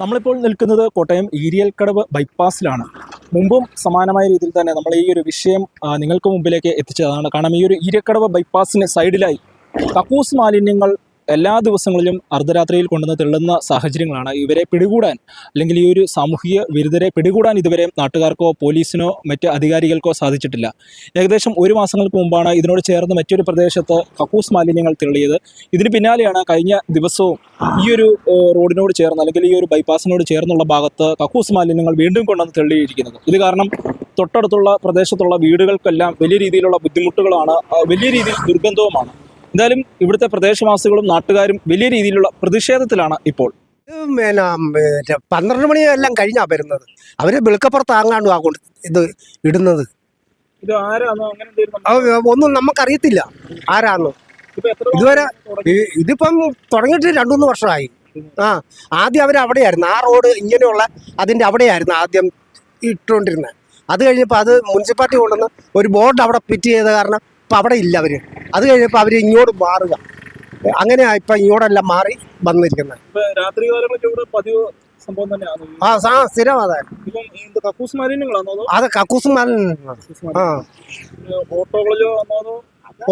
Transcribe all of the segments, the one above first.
നമ്മളിപ്പോൾ നിൽക്കുന്നത് കോട്ടയം ഈരിയൽക്കടവ് ബൈപ്പാസിലാണ്. മുമ്പും സമാനമായ രീതിയിൽ തന്നെ നമ്മൾ ഈ ഒരു വിഷയം നിങ്ങൾക്ക് മുമ്പിലേക്ക് എത്തിച്ചതാണ്. കാരണം ഈ ഒരു ഈരിയക്കടവ് ബൈപ്പാസിന് സൈഡിലായി കക്കൂസ് മാലിന്യങ്ങൾ എല്ലാ ദിവസങ്ങളിലും അർദ്ധരാത്രിയിൽ കൊണ്ടുവന്ന് തെള്ളുന്ന സാഹചര്യങ്ങളാണ്. ഇവരെ പിടികൂടാൻ അല്ലെങ്കിൽ ഈ ഒരു സാമൂഹിക വിരുദ്ധരെ പിടികൂടാൻ ഇതുവരെ നാട്ടുകാർക്കോ പോലീസിനോ മറ്റ് അധികാരികൾക്കോ സാധിച്ചിട്ടില്ല. ഏകദേശം ഒരു മാസങ്ങൾക്ക് മുമ്പാണ് ഇതിനോട് ചേർന്ന് മറ്റൊരു പ്രദേശത്ത് കക്കൂസ് മാലിന്യങ്ങൾ തെളിയത് ഇതിന് പിന്നാലെയാണ് കഴിഞ്ഞ ദിവസവും ഈ ഒരു റോഡിനോട് ചേർന്ന് അല്ലെങ്കിൽ ഈ ഒരു ബൈപ്പാസിനോട് ചേർന്നുള്ള ഭാഗത്ത് കക്കൂസ് മാലിന്യങ്ങൾ വീണ്ടും കൊണ്ടുവന്ന് തെളിയിരിക്കുന്നത് ഇത് കാരണം തൊട്ടടുത്തുള്ള പ്രദേശത്തുള്ള വീടുകൾക്കെല്ലാം വലിയ രീതിയിലുള്ള ബുദ്ധിമുട്ടുകളാണ് വലിയ രീതിയിൽ ദുർഗന്ധവുമാണ്. എന്തായാലും ഇവിടുത്തെ പ്രദേശവാസികളും നാട്ടുകാരും വലിയ രീതിയിലുള്ള പ്രതിഷേധത്തിലാണ് ഇപ്പോൾ. പിന്നെ പന്ത്രണ്ട് മണി എല്ലാം കഴിഞ്ഞാ വരുന്നത്. അവർ വെളുക്കപ്പുറത്ത് ആങ്ങാണ്ടു ആ കൊണ്ട് ഇത് ഇടുന്നത്. ഒന്നും നമുക്കറിയത്തില്ല. ആരാന്ന്? ഇതുവരെ ഇതിപ്പം തുടങ്ങിയിട്ട് രണ്ടു മൂന്ന് വർഷമായി. ആ ആദ്യം അവർ അവിടെയായിരുന്നു. ആ റോഡ് ഇങ്ങനെയുള്ള അതിന്റെ അവിടെയായിരുന്നു ആദ്യം ഇട്ടുകൊണ്ടിരുന്നത് അത് കഴിഞ്ഞപ്പോൾ അത് മുനിസിപ്പാലിറ്റി കൊണ്ടുവന്ന് ഒരു ബോർഡ് അവിടെ ഫിറ്റ് ചെയ്ത കാരണം ഇപ്പം അവിടെ ഇല്ല അവർ അത് കഴിഞ്ഞപ്പോൾ അവർ ഇങ്ങോട്ട് മാറുക. അങ്ങനെ ഇപ്പം ഇങ്ങോട്ടെല്ലാം മാറി വന്നിരിക്കുന്നത്. ആ സാ സ്ഥിരം അതെ. കക്കൂസ് മാലിന്യങ്ങളാണോ അതോ കക്കൂസും ആ. മാലിന്യം? ഓട്ടോകളിലോ ആണോ അതോ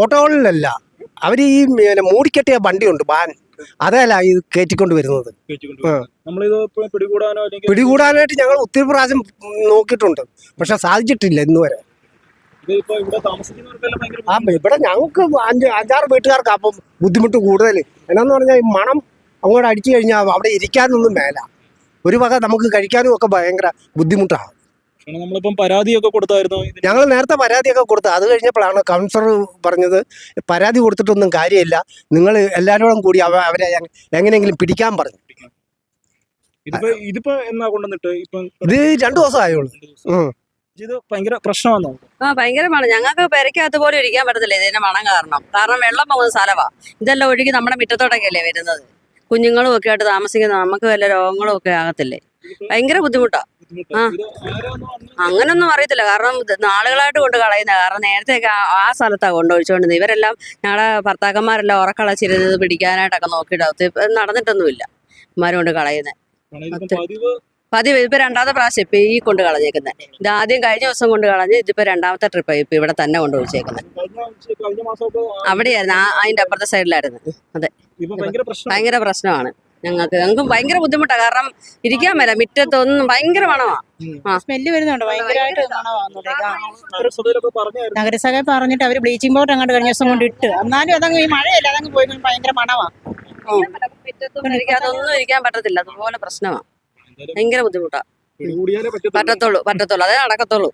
ഓട്ടോകളിലല്ല. അവർ ഈ പിന്നെ മൂടിക്കെട്ടിയ വണ്ടിയുണ്ട് ബാൻ അതല്ല ഇത് കയറ്റിക്കൊണ്ട് വരുന്നത്. ആ. പിടികൂടാനായിട്ട് ഞങ്ങൾ ഒത്തിരി പ്രാവശ്യം നോക്കിയിട്ടുണ്ട്. പക്ഷെ സാധിച്ചിട്ടില്ല ഇന്ന് ആ ഇവിടെ ഞങ്ങൾക്ക് അഞ്ച് അഞ്ചാറ് വീട്ടുകാർക്ക് അപ്പം ബുദ്ധിമുട്ട് കൂടുതൽ. എന്നാന്ന് പറഞ്ഞാൽ ഈ മണം അങ്ങോട്ട് അടിച്ചു കഴിഞ്ഞാൽ അവിടെ ഇരിക്കാനൊന്നും മേല. ഒരു വക നമുക്ക് കഴിക്കാനും ഒക്കെ ഭയങ്കര ബുദ്ധിമുട്ടാണ് നമ്മളിപ്പം പരാതിയൊക്കെ കൊടുത്തായിരുന്നു ഞങ്ങൾ നേരത്തെ പരാതിയൊക്കെ കൊടുത്തു അത് കഴിഞ്ഞപ്പോഴാണ് കൗൺസിലർ പറഞ്ഞത് പരാതി കൊടുത്തിട്ടൊന്നും കാര്യമില്ല. നിങ്ങൾ എല്ലാവരോടും കൂടി അവരെ എങ്- എങ്ങനെയെങ്കിലും പിടിക്കാൻ പറഞ്ഞു. ഇതിപ്പോ എന്നാ കൊണ്ടുവന്നിട്ട്? ഇപ്പം ഇത് രണ്ടു ദിവസം. ആയുള്ളൂ. ഇത് ഭയങ്കര പ്രശ്നമാണോ ആ ഭയങ്കരമാണ്. ഞങ്ങൾക്ക് പെരക്കകത്ത് പോലും ഇരിക്കാൻ പറ്റത്തില്ല ഇതിന്റെ മണം കാരണം. കാരണം വെള്ളം പോകുന്ന സ്ഥലമാ ഇതെല്ലാം ഒഴുകി നമ്മുടെ മുറ്റത്തോടൊക്കെയല്ലേ വരുന്നത്. കുഞ്ഞുങ്ങളും ഒക്കെ ആയിട്ട് താമസിക്കുന്ന നമുക്ക് വല്ല രോഗങ്ങളും ഒക്കെ ആകത്തില്ലേ? ഭയങ്കര ബുദ്ധിമുട്ടാ. ആ. അങ്ങനൊന്നും അറിയത്തില്ല. കാരണം നാളുകളായിട്ട് കൊണ്ട് കളയുന്ന കാരണം നേരത്തെയൊക്കെ ആ- ആ സ്ഥലത്താണ് കൊണ്ടുപോയിച്ചോണ്ടിരുന്നത് ഇവരെല്ലാം ഞങ്ങളുടെ ഭർത്താക്കന്മാരെല്ലാം ഉറക്കളച്ചിരുന്നത് പിടിക്കാനായിട്ടൊക്കെ നോക്കിയിട്ട് നടന്നിട്ടൊന്നുമില്ല. ഇമാരും കൊണ്ട് കളയുന്നത് പതിവ്. ഇതിപ്പോ രണ്ടാമത്തെ പ്രാവശ്യം ഇപ്പൊ ഈ കൊണ്ട് കളഞ്ഞേക്കുന്നത് ഇത് ആദ്യം കഴിഞ്ഞ ദിവസം കൊണ്ട് കളഞ്ഞ് ഇതിപ്പോ രണ്ടാമത്തെ ട്രിപ്പ് ഇപ്പൊ ഇവിടെ തന്നെ കൊണ്ട് ഒഴിച്ചേക്കുന്നത് അവിടെയായിരുന്നു. അതിന്റെ അപ്പുറത്തെ സൈഡിലായിരുന്നു. അതെ. ഭയങ്കര പ്രശ്നം. ഭയങ്കര പ്രശ്നമാണ് ഞങ്ങൾക്ക്. ഞങ്ങൾക്ക് ഭയങ്കര ബുദ്ധിമുട്ടാണ് കാരണം ഇരിക്കാൻ മേല. മിറ്റത്തൊന്നും ഭയങ്കര മണമാ. സ്മെല്ല് വരുന്നുണ്ട്. ഭയങ്കരമായിട്ട് നഗരസഭ പറഞ്ഞിട്ട് അവർ ബ്ലീച്ചിങ് പൗഡർ അങ്ങോട്ട് കഴിഞ്ഞ ദിവസം കൊണ്ട് ഇട്ട്. എന്നാലും അതങ്ങ് ഈ മഴയല്ല അതങ്ങ് പോയി. ഭയങ്കര മണമാ. മുറ്റത്തൊന്നും ഇരിക്കാതൊന്നും ഇരിക്കാൻ പറ്റത്തില്ല. അതുപോലെ പ്രശ്നമാണ് ഭയങ്കര ബുദ്ധിമുട്ടാ. പറ്റത്തുള്ളൂ പറ്റത്തുള്ളൂ. അതേ നടക്കത്തുള്ളൂ.